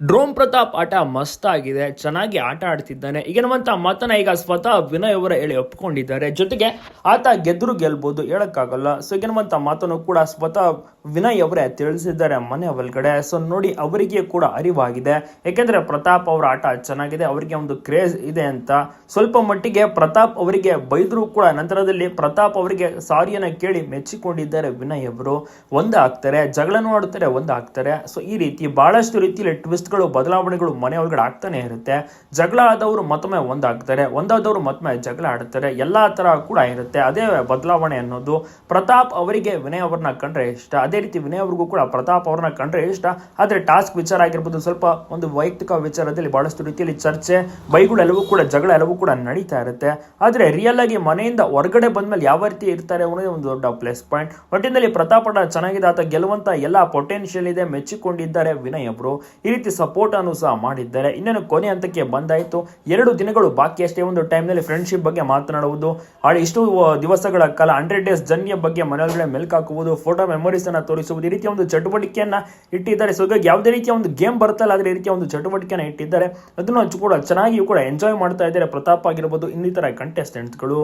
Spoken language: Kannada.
ಡ್ರೋಮ್ ಪ್ರತಾಪ್ ಆಟ ಮಸ್ತ್ ಆಗಿದೆ ಚೆನ್ನಾಗಿ ಆಟ ಆಡ್ತಿದ್ದಾನೆ. ಈಗಿರುವಂತ ಮಾತನ್ನ ಈಗ ಸ್ವತಃ ವಿನಯ್ ಅವರ ಹೇಳಿ ಒಪ್ಕೊಂಡಿದ್ದಾರೆ. ಜೊತೆಗೆ ಆತ ಗೆದ್ರು ಗೆಲ್ಬಹುದು ಹೇಳಕ್ಕಾಗಲ್ಲ. ಸೊ ಈಗಿರುವಂತ ಮಾತನ್ನು ಕೂಡ ಸ್ವತಃ ವಿನಯ್ ಅವರೇ ತಿಳಿಸಿದ್ದಾರೆ ಮನೆ ಒಳಗಡೆ. ಸೊ ನೋಡಿ, ಅವರಿಗೆ ಕೂಡ ಅರಿವಾಗಿದೆ. ಯಾಕೆಂದ್ರೆ ಪ್ರತಾಪ್ ಅವರ ಆಟ ಚೆನ್ನಾಗಿದೆ, ಅವರಿಗೆ ಒಂದು ಕ್ರೇಜ್ ಇದೆ ಅಂತ. ಸ್ವಲ್ಪ ಮಟ್ಟಿಗೆ ಪ್ರತಾಪ್ ಅವರಿಗೆ ಬೈದ್ರು ಕೂಡ, ನಂತರದಲ್ಲಿ ಪ್ರತಾಪ್ ಅವರಿಗೆ ಸಾರಿಯನ್ನ ಕೇಳಿ ಮೆಚ್ಚಿಕೊಂಡಿದ್ದಾರೆ ವಿನಯ್ ಅವರು. ಒಂದಾಗ್ತಾರೆ, ಜಗಳನೂ ಆಡ್ತಾರೆ, ಒಂದಾಗ್ತಾರೆ. ಸೊ ಈ ರೀತಿ ಬಹಳಷ್ಟು ರೀತಿಯಲ್ಲಿ ಟ್ವಿಸ್ಟ್ಗಳು ಬದಲಾವಣೆಗಳು ಮನೆ ಒಳಗಡೆ ಆಗ್ತಾನೆ ಇರುತ್ತೆ. ಜಗಳ ಆದವರು ಮತ್ತೊಮ್ಮೆ ಒಂದಾಗ್ತಾರೆ. ಒಂದಾದವರು ಮತ್ತೊಮ್ಮೆ ಜಗಳ ಆಡ್ತಾರೆ. ಎಲ್ಲಾ ತರ ಕೂಡ ಇರುತ್ತೆ. ಅದೇ ಬದಲಾವಣೆ ಅನ್ನೋದು. ಪ್ರತಾಪ್ ಅವರಿಗೆ ವಿನಯ್ ಅವ್ರನ್ನ ಕಂಡ್ರೆ ಇಷ್ಟ. ಅದೇ ರೀತಿ ವಿನಯ್ ಅವ್ರಿಗೂ ಕೂಡ ಪ್ರತಾಪ್ ಅವ್ರನ್ನ ಕಂಡ್ರೆ ಇಷ್ಟ. ಆದ್ರೆ ಟಾಸ್ಕ್ ವಿಚಾರ ಆಗಿರ್ಬೋದು. ಸ್ವಲ್ಪ ಒಂದು ವೈಯಕ್ತಿಕ ವಿಚಾರದಲ್ಲಿ ಬಹಳಷ್ಟು ರೀತಿಯಲ್ಲಿ ಚರ್ಚೆ ಬೈಗಳೆಲ್ಲವೂ ಕೂಡ, ಜಗಳ ಎಲ್ಲವೂ ಕೂಡ ನಡೀತಾ ಇರುತ್ತೆ. ಆದ್ರೆ ರಿಯಲ್ ಆಗಿ ಮನೆಯಿಂದ ಹೊರಗಡೆ ಬಂದ್ಮೇಲೆ ಯಾವ ರೀತಿ ಇರ್ತಾರೆ ಅನ್ನೋದೇ ಒಂದು ದೊಡ್ಡ ಪ್ಲಸ್ ಪಾಯಿಂಟ್ ಒಟ್ಟಿನಲ್ಲಿ ಪ್ರತಾಪ್ ಚೆನ್ನಾಗಿದೆ. ಆತ ಗೆಲ್ಲುವಂತ ಎಲ್ಲಾ ಪೊಟೆನ್ಷಿಯಲ್ ಇದೆ. ಮೆಚ್ಚಿಕೊಂಡಿದ್ದಾರೆ ವಿನಯ್ ಅವರು. ಈ ರೀತಿ ಸಪೋರ್ಟ್ ಅನ್ನು ಸಹ ಮಾಡಿದ್ದಾರೆ. ಇನ್ನೇನು ಕೊನೆ ಹಂತಕ್ಕೆ ಬಂದಾಯಿತು. ಎರಡು ದಿನಗಳು ಬಾಕಿ ಅಷ್ಟೇ. ಒಂದು ಟೈಮ್ನಲ್ಲಿ ಫ್ರೆಂಡ್ಶಿಪ್ ಬಗ್ಗೆ ಮಾತನಾಡುವುದು, ಹಾಗೆ ಇಷ್ಟು ದಿವಸಗಳ ಕಾಲ ಹಂಡ್ರೆಡ್ ಡೇಸ್ ಜರ್ನಿಯ ಬಗ್ಗೆ ಮನೆಯೊಳಗಡೆ ಮೆಲ್ಕ್ ಹಾಕುವುದು ಫೋಟೋ ಮೆಮೊರೀಸ್ ಅನ್ನ ತೋರಿಸುವುದು, ಈ ರೀತಿಯ ಒಂದು ಚಟುವಟಿಕೆಯನ್ನು ಇಟ್ಟಿದ್ದಾರೆ. ಸೊ ಹಾಗಾಗಿ ಯಾವುದೇ ರೀತಿಯ ಒಂದು ಗೇಮ್ ಬರುತ್ತಲ್ಲ, ಅದೇ ರೀತಿಯ ಒಂದು ಚಟುವಟಿಕೆಯನ್ನು ಇಟ್ಟಿದ್ದಾರೆ. ಅದನ್ನು ಕೂಡ ಚೆನ್ನಾಗಿಯೂ ಕೂಡ ಎಂಜಾಯ್ ಮಾಡ್ತಾ ಇದ್ದಾರೆ ಪ್ರತಾಪ್ ಆಗಿರ್ಬೋದು, ಇನ್ನಿತರ ಕಂಟೆಸ್ಟೆಂಟ್ಸ್ಗಳು